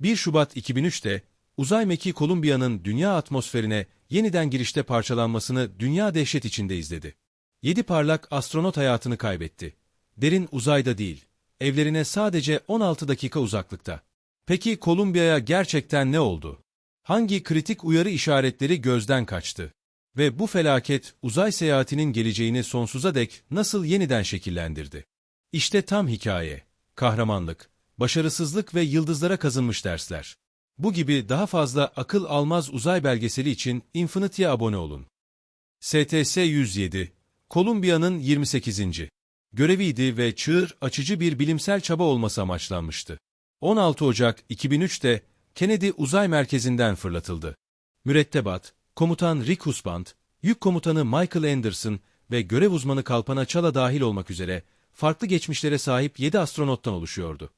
1 Şubat 2003'te uzay mekiği Kolumbiya'nın dünya atmosferine yeniden girişte parçalanmasını dünya dehşet içinde izledi. 7 parlak astronot hayatını kaybetti. Derin uzayda değil, evlerine sadece 16 dakika uzaklıkta. Peki Kolumbiya'ya gerçekten ne oldu? Hangi kritik uyarı işaretleri gözden kaçtı? Ve bu felaket uzay seyahatinin geleceğini sonsuza dek nasıl yeniden şekillendirdi? İşte tam hikaye, kahramanlık, başarısızlık ve yıldızlara kazınmış dersler. Bu gibi daha fazla akıl almaz uzay belgeseli için Infinity'ye abone olun. STS 107, Kolumbiya'nın 28. göreviydi ve çığır açıcı bir bilimsel çaba olması amaçlanmıştı. 16 Ocak 2003'te Kennedy Uzay Merkezi'nden fırlatıldı. Mürettebat, komutan Rick Husband, yük komutanı Michael Anderson ve görev uzmanı Kalpana Çala dahil olmak üzere farklı geçmişlere sahip 7 astronottan oluşuyordu.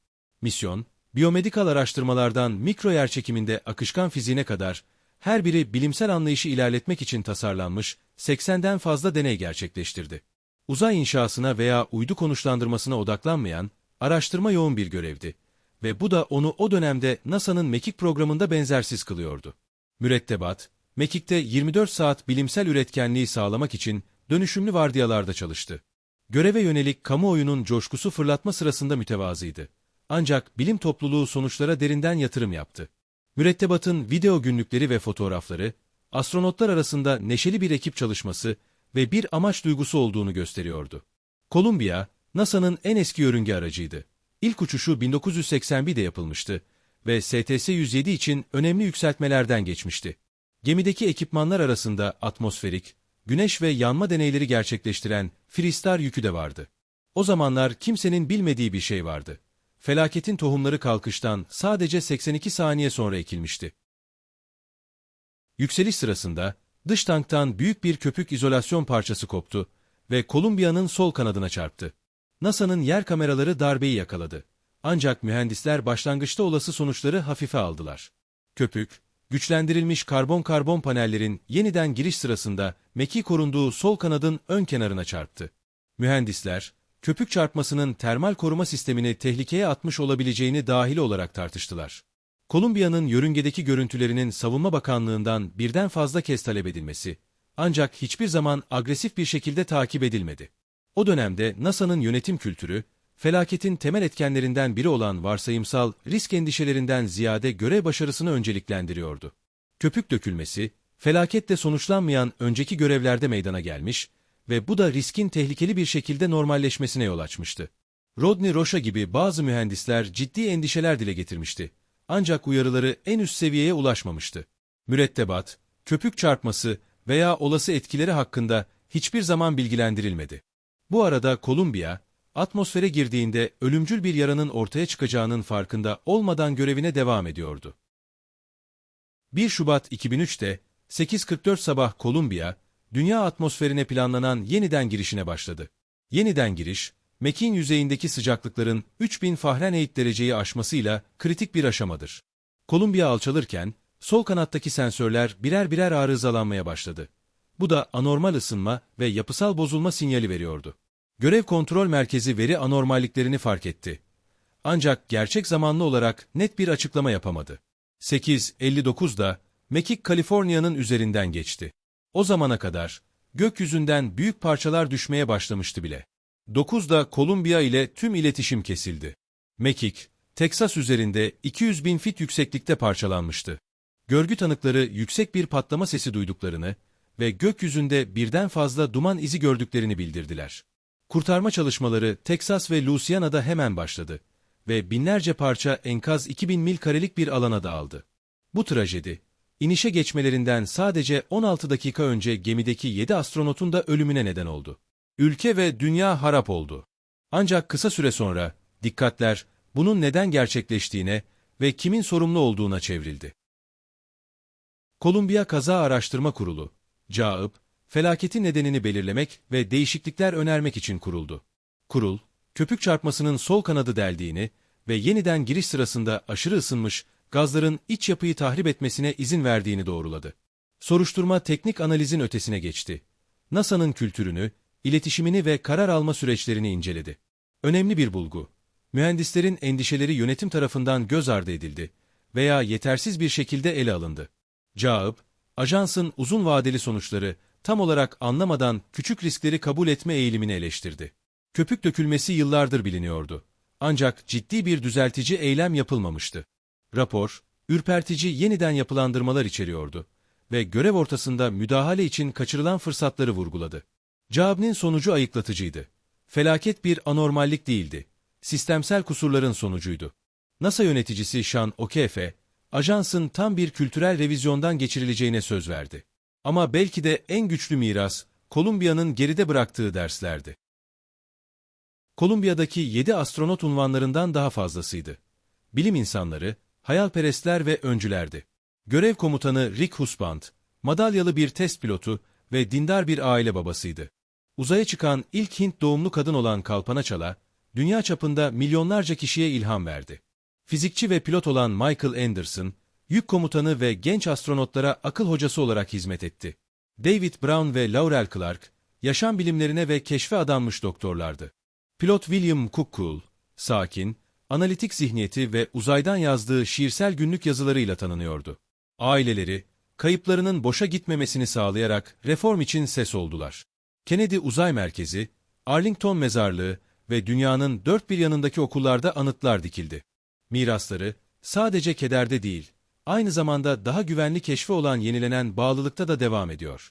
Misyon, biyomedikal araştırmalardan mikro yerçekiminde akışkan fiziğine kadar her biri bilimsel anlayışı ilerletmek için tasarlanmış 80'den fazla deney gerçekleştirdi. Uzay inşasına veya uydu konuşlandırmasına odaklanmayan, araştırma yoğun bir görevdi ve bu da onu o dönemde NASA'nın Mekik programında benzersiz kılıyordu. Mürettebat, Mekik'te 24 saat bilimsel üretkenliği sağlamak için dönüşümlü vardiyalarda çalıştı. Göreve yönelik kamuoyunun coşkusu fırlatma sırasında mütevazıydı. Ancak bilim topluluğu sonuçlara derinden yatırım yaptı. Mürettebatın video günlükleri ve fotoğrafları, astronotlar arasında neşeli bir ekip çalışması ve bir amaç duygusu olduğunu gösteriyordu. Columbia, NASA'nın en eski yörünge aracıydı. İlk uçuşu 1981'de yapılmıştı ve STS-107 için önemli yükseltmelerden geçmişti. Gemideki ekipmanlar arasında atmosferik, güneş ve yanma deneyleri gerçekleştiren Freestar yükü de vardı. O zamanlar kimsenin bilmediği bir şey vardı. Felaketin tohumları kalkıştan sadece 82 saniye sonra ekilmişti. Yükseliş sırasında dış tanktan büyük bir köpük izolasyon parçası koptu ve Columbia'nın sol kanadına çarptı. NASA'nın yer kameraları darbeyi yakaladı. Ancak mühendisler başlangıçta olası sonuçları hafife aldılar. Köpük, güçlendirilmiş karbon-karbon panellerin yeniden giriş sırasında meki korunduğu sol kanadın ön kenarına çarptı. Mühendisler, köpük çarpmasının termal koruma sistemini tehlikeye atmış olabileceğini dahil olarak tartıştılar. Kolumbiya'nın yörüngedeki görüntülerinin Savunma Bakanlığı'ndan birden fazla kez talep edilmesi, ancak hiçbir zaman agresif bir şekilde takip edilmedi. O dönemde NASA'nın yönetim kültürü, felaketin temel etkenlerinden biri olan varsayımsal risk endişelerinden ziyade görev başarısını önceliklendiriyordu. Köpük dökülmesi, felaketle sonuçlanmayan önceki görevlerde meydana gelmiş ve bu da riskin tehlikeli bir şekilde normalleşmesine yol açmıştı. Rodney Rocha gibi bazı mühendisler ciddi endişeler dile getirmişti. Ancak uyarıları en üst seviyeye ulaşmamıştı. Mürettebat, köpük çarpması veya olası etkileri hakkında hiçbir zaman bilgilendirilmedi. Bu arada Kolumbiya, atmosfere girdiğinde ölümcül bir yaranın ortaya çıkacağının farkında olmadan görevine devam ediyordu. 1 Şubat 2003'te 8.44 sabah Kolumbiya, dünya atmosferine planlanan yeniden girişine başladı. Yeniden giriş, Mekin yüzeyindeki sıcaklıkların 3000 Fahrenheit dereceyi aşmasıyla kritik bir aşamadır. Kolumbiya alçalırken, sol kanattaki sensörler birer birer arızalanmaya başladı. Bu da anormal ısınma ve yapısal bozulma sinyali veriyordu. Görev kontrol merkezi veri anormalliklerini fark etti. Ancak gerçek zamanlı olarak net bir açıklama yapamadı. 8.59'da Mekik Kaliforniya'nın üzerinden geçti. O zamana kadar gökyüzünden büyük parçalar düşmeye başlamıştı bile. 9'da Kolumbiya ile tüm iletişim kesildi. Mekik, Teksas üzerinde 200 bin fit yükseklikte parçalanmıştı. Görgü tanıkları yüksek bir patlama sesi duyduklarını ve gökyüzünde birden fazla duman izi gördüklerini bildirdiler. Kurtarma çalışmaları Teksas ve Louisiana'da hemen başladı ve binlerce parça enkaz 2000 mil karelik bir alana dağıldı. Bu trajedi, inişe geçmelerinden sadece 16 dakika önce gemideki 7 astronotun da ölümüne neden oldu. Ülke ve dünya harap oldu. Ancak kısa süre sonra dikkatler bunun neden gerçekleştiğine ve kimin sorumlu olduğuna çevrildi. Kolumbiya Kaza Araştırma Kurulu, CAIP, felaketin nedenini belirlemek ve değişiklikler önermek için kuruldu. Kurul, köpük çarpmasının sol kanadı deldiğini ve yeniden giriş sırasında aşırı ısınmış gazların iç yapıyı tahrip etmesine izin verdiğini doğruladı. Soruşturma teknik analizin ötesine geçti. NASA'nın kültürünü, iletişimini ve karar alma süreçlerini inceledi. Önemli bir bulgu. Mühendislerin endişeleri yönetim tarafından göz ardı edildi veya yetersiz bir şekilde ele alındı. Caıb, ajansın uzun vadeli sonuçları tam olarak anlamadan küçük riskleri kabul etme eğilimini eleştirdi. Köpük dökülmesi yıllardır biliniyordu. Ancak ciddi bir düzeltici eylem yapılmamıştı. Rapor, ürpertici yeniden yapılandırmalar içeriyordu ve görev ortasında müdahale için kaçırılan fırsatları vurguladı. Caab'nin sonucu ayıklatıcıydı. Felaket bir anormallik değildi. Sistemsel kusurların sonucuydu. NASA yöneticisi Sean O'Keefe, ajansın tam bir kültürel revizyondan geçirileceğine söz verdi. Ama belki de en güçlü miras, Kolumbiya'nın geride bıraktığı derslerdi. Kolumbiya'daki yedi astronot unvanlarından daha fazlasıydı. Bilim insanları, hayalperestler ve öncülerdi. Görev komutanı Rick Husband, madalyalı bir test pilotu ve dindar bir aile babasıydı. Uzaya çıkan ilk Hint doğumlu kadın olan Kalpana Çala, dünya çapında milyonlarca kişiye ilham verdi. Fizikçi ve pilot olan Michael Anderson, yük komutanı ve genç astronotlara akıl hocası olarak hizmet etti. David Brown ve Laurel Clark, yaşam bilimlerine ve keşfe adanmış doktorlardı. Pilot William Cookcool, sakin, analitik zihniyeti ve uzaydan yazdığı şiirsel günlük yazılarıyla tanınıyordu. Aileleri, kayıplarının boşa gitmemesini sağlayarak reform için ses oldular. Kennedy Uzay Merkezi, Arlington Mezarlığı ve dünyanın dört bir yanındaki okullarda anıtlar dikildi. Mirasları, sadece kederde değil, aynı zamanda daha güvenli keşfe olan yenilenen bağlılıkta da devam ediyor.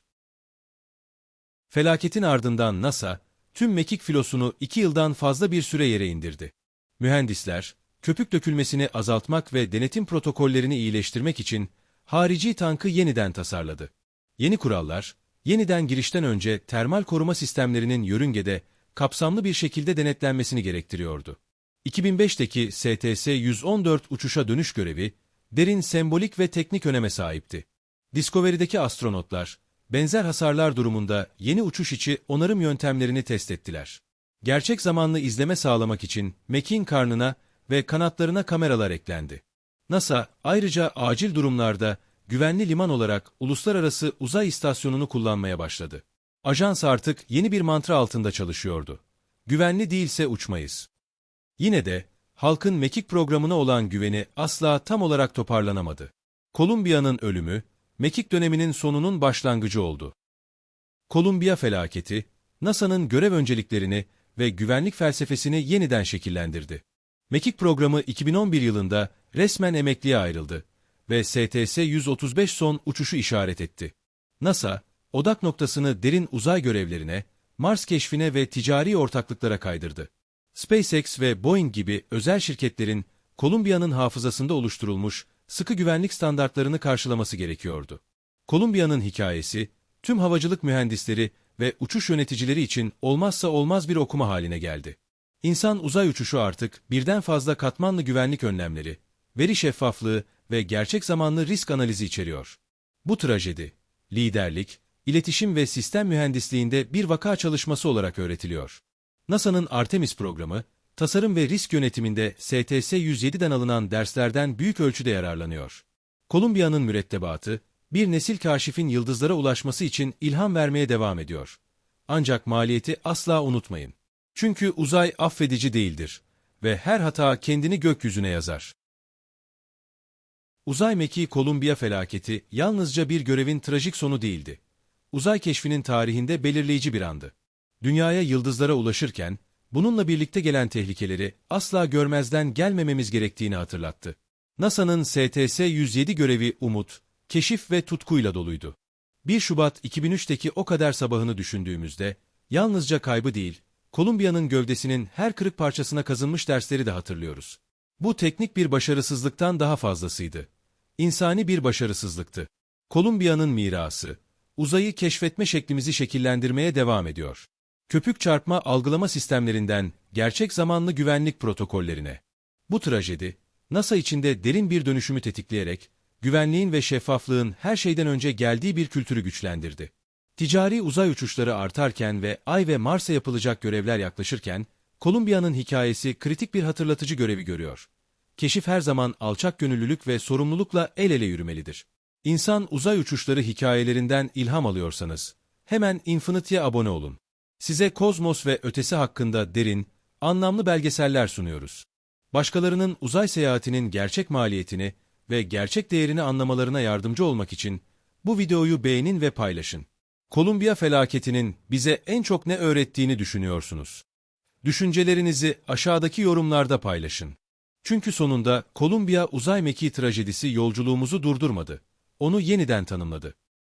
Felaketin ardından NASA, tüm mekik filosunu iki yıldan fazla bir süre yere indirdi. Mühendisler, köpük dökülmesini azaltmak ve denetim protokollerini iyileştirmek için harici tankı yeniden tasarladı. Yeni kurallar, yeniden girişten önce termal koruma sistemlerinin yörüngede kapsamlı bir şekilde denetlenmesini gerektiriyordu. 2005'teki STS-114 uçuşa dönüş görevi, derin sembolik ve teknik öneme sahipti. Discovery'deki astronotlar, benzer hasarlar durumunda yeni uçuş içi onarım yöntemlerini test ettiler. Gerçek zamanlı izleme sağlamak için Mekin karnına ve kanatlarına kameralar eklendi. NASA ayrıca acil durumlarda güvenli liman olarak uluslararası uzay istasyonunu kullanmaya başladı. Ajans artık yeni bir mantra altında çalışıyordu. Güvenli değilse uçmayız. Yine de halkın mekik programına olan güveni asla tam olarak toparlanamadı. Kolumbiya'nın ölümü, mekik döneminin sonunun başlangıcı oldu. Kolumbiya felaketi, NASA'nın görev önceliklerini ve güvenlik felsefesini yeniden şekillendirdi. Mekik programı 2011 yılında resmen emekliye ayrıldı ve STS-135 son uçuşu işaret etti. NASA, odak noktasını derin uzay görevlerine, Mars keşfine ve ticari ortaklıklara kaydırdı. SpaceX ve Boeing gibi özel şirketlerin Kolumbiya'nın hafızasında oluşturulmuş sıkı güvenlik standartlarını karşılaması gerekiyordu. Kolumbiya'nın hikayesi, tüm havacılık mühendisleri ve uçuş yöneticileri için olmazsa olmaz bir okuma haline geldi. İnsan uzay uçuşu artık birden fazla katmanlı güvenlik önlemleri, veri şeffaflığı ve gerçek zamanlı risk analizi içeriyor. Bu trajedi, liderlik, iletişim ve sistem mühendisliğinde bir vaka çalışması olarak öğretiliyor. NASA'nın Artemis programı, tasarım ve risk yönetiminde STS-107'den alınan derslerden büyük ölçüde yararlanıyor. Kolumbiya'nın mürettebatı, bir nesil kaşifin yıldızlara ulaşması için ilham vermeye devam ediyor. Ancak maliyeti asla unutmayın. Çünkü uzay affedici değildir ve her hata kendini gökyüzüne yazar. Uzay mekiği Kolumbiya felaketi yalnızca bir görevin trajik sonu değildi. Uzay keşfinin tarihinde belirleyici bir andı. Dünyaya yıldızlara ulaşırken, bununla birlikte gelen tehlikeleri asla görmezden gelmememiz gerektiğini hatırlattı. NASA'nın STS-107 görevi umut, keşif ve tutkuyla doluydu. 1 Şubat 2003'teki o kadar sabahını düşündüğümüzde, yalnızca kaybı değil, Kolumbiya'nın gövdesinin her kırık parçasına kazınmış dersleri de hatırlıyoruz. Bu teknik bir başarısızlıktan daha fazlasıydı. İnsani bir başarısızlıktı. Kolumbiya'nın mirası, uzayı keşfetme şeklimizi şekillendirmeye devam ediyor. Köpük çarpma algılama sistemlerinden gerçek zamanlı güvenlik protokollerine. Bu trajedi, NASA içinde derin bir dönüşümü tetikleyerek, güvenliğin ve şeffaflığın her şeyden önce geldiği bir kültürü güçlendirdi. Ticari uzay uçuşları artarken ve Ay ve Mars'a yapılacak görevler yaklaşırken, Kolumbiya'nın hikayesi kritik bir hatırlatıcı görevi görüyor. Keşif her zaman alçak gönüllülük ve sorumlulukla el ele yürümelidir. İnsan uzay uçuşları hikayelerinden ilham alıyorsanız, hemen Infinity'ye abone olun. Size kozmos ve ötesi hakkında derin, anlamlı belgeseller sunuyoruz. Başkalarının uzay seyahatinin gerçek maliyetini ve gerçek değerini anlamalarına yardımcı olmak için bu videoyu beğenin ve paylaşın. Kolumbiya felaketinin bize en çok ne öğrettiğini düşünüyorsunuz? Düşüncelerinizi aşağıdaki yorumlarda paylaşın. Çünkü sonunda Kolumbiya uzay mekiği trajedisi yolculuğumuzu durdurmadı. Onu yeniden tanımladı.